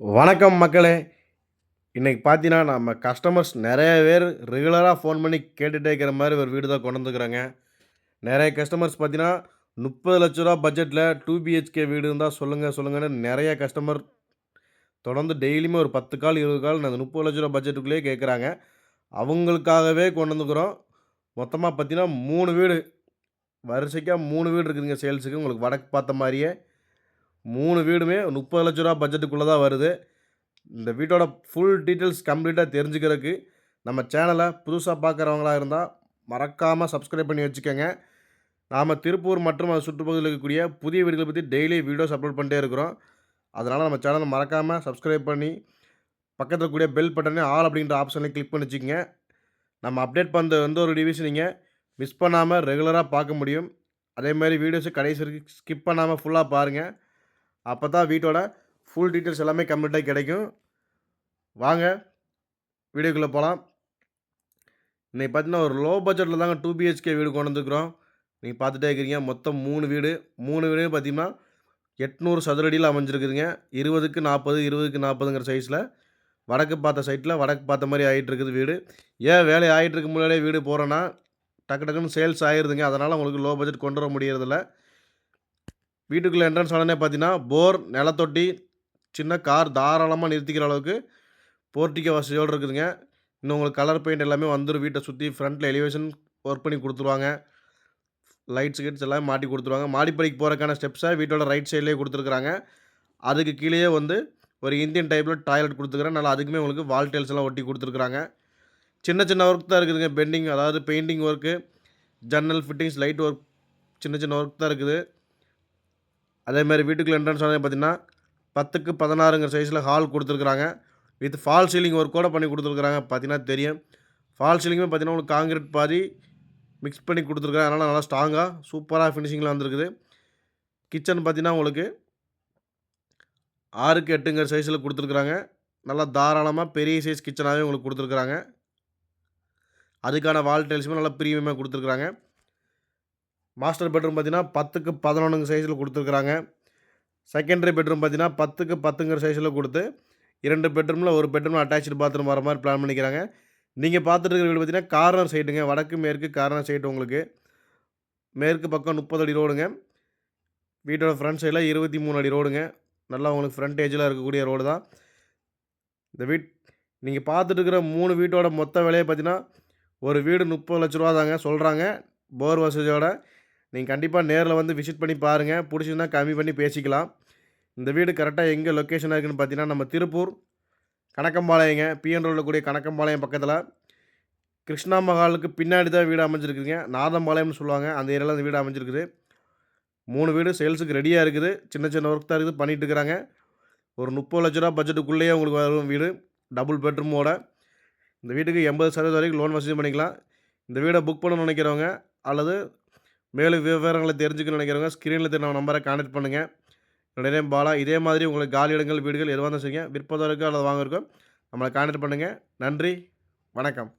வணக்கம் மக்களே. இன்றைக்கி பார்த்தீங்கன்னா நம்ம கஸ்டமர்ஸ் நிறைய பேர் ரெகுலராக ஃபோன் பண்ணி கேட்டுகிட்டே இருக்கிற மாதிரி ஒரு வீடு தான் கொண்டு வந்துக்கிறாங்க நிறைய கஸ்டமர்ஸ் பார்த்தீங்கன்னா முப்பது லட்ச ரூபா பட்ஜெட்டில் டூ பிஹெச்கே வீடு இருந்தால் சொல்லுங்கள் சொல்லுங்கன்னு நிறைய கஸ்டமர் தொடர்ந்து டெய்லியுமே ஒரு பத்து கால் இருபது கால் அந்த முப்பது லட்ச ரூபா பட்ஜெட்டுக்குள்ளேயே கேட்குறாங்க அவங்களுக்காகவே கொண்டு வந்துக்கிறோம் மொத்தமாக பார்த்தீங்கன்னா மூணு வீடு வரிசைக்காக மூணு வீடு இருக்குதுங்க சேல்ஸுக்கு உங்களுக்கு வடக்கு பார்த்த மாதிரியே மூணு வீடுமே முப்பது லட்ச ரூபா பட்ஜெட்டுக்குள்ளே தான் வருது. இந்த வீட்டோட ஃபுல் டீட்டெயில்ஸ் கம்ப்ளீட்டாக தெரிஞ்சுக்கிறதுக்கு நம்ம சேனலை புதுசாக பார்க்குறவங்களா இருந்தால் மறக்காமல் சப்ஸ்கிரைப் பண்ணி வச்சுக்கோங்க. நாம் திருப்பூர் மற்றும் அது சுற்றுப்பகுதியில் இருக்கக்கூடிய புதிய வீடுகளை பற்றி டெய்லி வீடியோஸ் அப்லோட் பண்ணிட்டே இருக்கிறோம். அதனால் நம்ம சேனலை மறக்காமல் சப்ஸ்கிரைப் பண்ணி பக்கத்தில் கூடிய பெல் பட்டனே ஆல் அப்படின்ற ஆப்ஷனை கிளிக் பண்ணி வச்சுக்கோங்க. நம்ம அப்டேட் பண்ணுற எந்த ஒரு டிவிஸ் நீங்கள் மிஸ் பண்ணாமல் ரெகுலராக பார்க்க முடியும். அதே மாதிரி வீடியோஸை கடைசி வரைக்கும் ஸ்கிப் பண்ணாமல் ஃபுல்லாக பாருங்கள் அப்போ தான் வீட்டோட ஃபுல் டீட்டெயில்ஸ் எல்லாமே கம்ப்ளீட்டாக கிடைக்கும். வாங்க வீடியோக்குள்ளே போகலாம் இன்றைக்கி பார்த்தீங்கன்னா ஒரு லோ பட்ஜெட்டில் தாங்க டூ பிஹெச்கே வீடு கொண்டு வந்துருக்குறோம். நீங்கள் பார்த்துட்டே இருக்கிறீங்க. மொத்தம் மூணு வீடு. மூணு வீடு பார்த்தீங்கன்னா எட்நூறு சதுரடியில் அமைஞ்சிருக்குதுங்க. இருபதுக்கு நாற்பது இருபதுக்கு நாற்பதுங்கிற சைஸில் வடக்கு பார்த்த சைட்டில் வடக்கு பார்த்த மாதிரி ஆகிட்டு இருக்குது வீடு. ஏன் வேலை ஆகிட்டு முன்னாடியே வீடு போகிறோன்னா டக்கு டக்குன்னு சேல்ஸ் ஆகிருதுங்க அதனால் உங்களுக்கு லோ பட்ஜெட் கொண்டு வர முடியறதில்ல. வீட்டுக்குள்ளே என்ட்ரன்ஸ் உடனே பார்த்தீங்கன்னா போர் நிலத்தொட்டி சின்ன கார் தாராளமாக நிறுத்திக்கிற அளவுக்கு போர்ட்டிக்க வசதியோடு இருக்குதுங்க. இன்னும் உங்களுக்கு கலர் பெயிண்ட் எல்லாமே வந்துடும் வீட்டை சுற்றி ஃப்ரண்ட்டில் எலிவேஷன் ஒர்க் பண்ணி கொடுத்துருவாங்க. லைட்ஸ் கிட்ஸ் எல்லாம் மாட்டி கொடுத்துருவாங்க. மாடிப்படிக்கு போகிறக்கான ஸ்டெப்ஸை வீட்டோட ரைட் சைட்லேயே கொடுத்துருக்குறாங்க. அதுக்கு கீழேயே வந்து ஒரு இந்தியன் டைப்பில் டாய்லெட் கொடுத்துருக்குறேன் நல்லா அதுக்குமே உங்களுக்கு வால் டைல்ஸ் எல்லாம் ஒட்டி கொடுத்துருக்குறாங்க. சின்ன சின்ன ஒர்க் தான் இருக்குதுங்க. பெண்டிங் அதாவது பெயிண்டிங் ஒர்க்கு ஜன்னல் ஃபிட்டிங்ஸ் லைட் ஒர்க் சின்ன சின்ன ஒர்க் தான் இருக்குது. அதே மாதிரி வீட்டுக்குள்ள என்ட்ரன்ஸ் வந்து பார்த்தீங்கன்னா பத்துக்கு பதினாறுங்கிற சைஸில் ஹால் கொடுத்துருக்குறாங்க. வித் ஃபால் சீலிங் ஒர்க் கூட பண்ணி கொடுத்துருக்குறாங்க. பார்த்தீங்கன்னா தெரியும். ஃபால் சீலிங்குமே பார்த்தீங்கன்னா உங்களுக்கு காங்கிரீட் பாதி மிக்ஸ் பண்ணி கொடுத்துருக்குறாங்க. அதனால் நல்லா ஸ்ட்ராங்காக சூப்பராக ஃபினிஷிங்கில் வந்திருக்குது. கிச்சன் பார்த்தீங்கன்னா உங்களுக்கு ஆறுக்கு எட்டுங்கிற சைஸில் கொடுத்துருக்குறாங்க. நல்லா தாராளமாக பெரிய சைஸ் கிச்சனாகவே உங்களுக்கு கொடுத்துருக்குறாங்க. அதுக்கான வால் டைல்ஸுமே நல்லா ப்ரீமியமாக கொடுத்துருக்குறாங்க. மாஸ்டர் பெட்ரூம் பார்த்தீங்கன்னா பத்துக்கு பதினொன்றுங்க சைஸில் கொடுத்துருக்குறாங்க. செகண்டரி பெட்ரூம் பார்த்தீங்கன்னா பத்துக்கு பத்துங்கிற சைஸில் கொடுத்து இரண்டு பெட்ரூமில் ஒரு பெட்ரூமில் அட்டாச்சு பாத்ரூம் வர மாதிரி பிளான் பண்ணிக்கிறாங்க. நீங்கள் பார்த்துட்டு இருக்கிற வீடு பார்த்தீங்கன்னா கார்னர் சைடுங்க வடக்கு மேற்கு கார்னர் சைடு உங்களுக்கு. மேற்கு பக்கம் முப்பது அடி ரோடுங்க வீட்டோட ஃப்ரண்ட் சைடில் இருபத்தி மூணு அடி ரோடுங்க நல்லா உங்களுக்கு ஃப்ரண்ட் ஏஜில் இருக்கக்கூடிய ரோடு தான். இந்த வீட் நீங்கள் பார்த்துட்டு இருக்கிற மூணு வீட்டோட மொத்த விலையை பார்த்தீங்கன்னா ஒரு வீடு முப்பது லட்ச ரூபா தாங்க சொல்கிறாங்க போர் வசதியோட நீங்கள் கண்டிப்பாக நேரில் வந்து விசிட் பண்ணி பாருங்கள் பிடிச்சிருந்தா கம்மி பண்ணி பேசிக்கலாம். இந்த வீடு கரெக்டாக எங்கே லொக்கேஷனாக இருக்குதுன்னு பார்த்தீங்கன்னா நம்ம திருப்பூர் கணக்கம்பாளையங்க பிஎன் ரோடில் கூடிய கணக்கம்பாளையம் பக்கத்தில். கிருஷ்ணா மகாலுக்கு பின்னாடி தான் வீடு அமைஞ்சிருக்குதுங்க. நாதம்பாளையம்னு சொல்லுவாங்க. அந்த ஏரியாவில் அந்த வீடு அமைஞ்சிருக்குது. மூணு வீடு சேல்ஸுக்கு ரெடியாக இருக்குது. சின்ன சின்ன ஒர்க் தான் இருக்குது. பண்ணிகிட்டு இருக்கிறாங்க ஒரு முப்பது லட்ச ரூபா பட்ஜெட்டுக்குள்ளேயே உங்களுக்கு வரும் வீடு. டபுள் பெட்ரூமோட இந்த வீட்டுக்கு எண்பது சதவீதம் வரைக்கும் லோன் வசதி பண்ணிக்கலாம். இந்த வீடை புக் பண்ணணும்னு நினைக்கிறவங்க அல்லது மேலும் விவரங்களை தெரிஞ்சுக்கணும்னு நினைக்கிறவங்க ஸ்க்ரீனில் தெரியும் நம்பரை கான்டெக்ட் பண்ணுங்கள் என்னுடைய நேம் பாலா. இதே மாதிரி உங்களுக்கு காலி இடங்கள் வீடுகள் எதுவாக இருந்தால் செய்யுங்க விற்பதற்கோ அல்லது வாங்க நம்மளை கான்டெக்ட் பண்ணுங்கள் நன்றி. வணக்கம்.